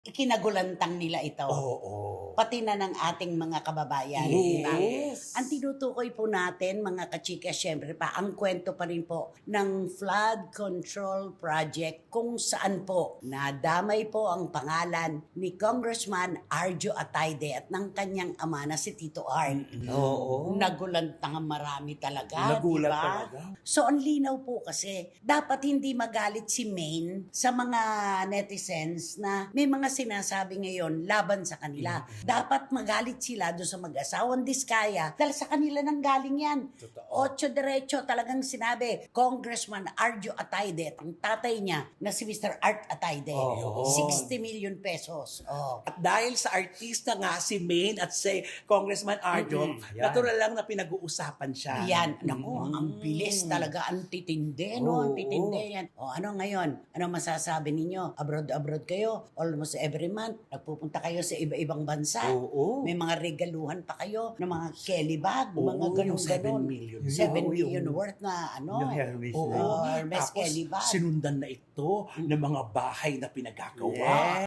ikinagulantang nila ito. Oo. Pati na ng ating mga kababayan. Yes. di ba? Ang tinutukoy po natin, mga kachika, syempre pa, ang kwento pa rin po ng flood control project kung saan po nadamay po ang pangalan ni Congressman Arjo Atayde at ng kanyang ama na si Tito Art. Oo. Nagulantang ang marami talaga, Nagulat di ba? talaga. So, ang linaw po kasi, dapat hindi magalit si Maine sa mga netizens na may mga sinasabi ngayon laban sa kanila. Dapat magalit sila doon sa mag-asawang diskaya dahil sa kanila nang galing yan. Totoo. Ocho diretso talagang sinabi, Congressman Arjo Atayde, at ang tatay niya na si Mr. Art Atayde, Oo. 60 million pesos. Oh. At dahil sa artista nga si Maine at si Congressman Arjo. Ayan. natural lang na pinag-uusapan siya. Yan, naku, Mm. ang bilis talaga, ang titindi, no? Ang Oo. titindi yan. O ano ngayon? Ano masasabi ninyo? Abroad-abroad kayo? Almost every month, nagpupunta kayo sa iba-ibang bansa. Oo. May mga regaluhan pa kayo ng mga Kelly bag, Oo, mga yung 7 ganun-ganon. million. 7 Oo, million yung- worth na ano. Yung Hermes Oo, na yun. Hermes Tapos, Kelly bag. sinundan na ito ng mga bahay na pinagagawa. Yes.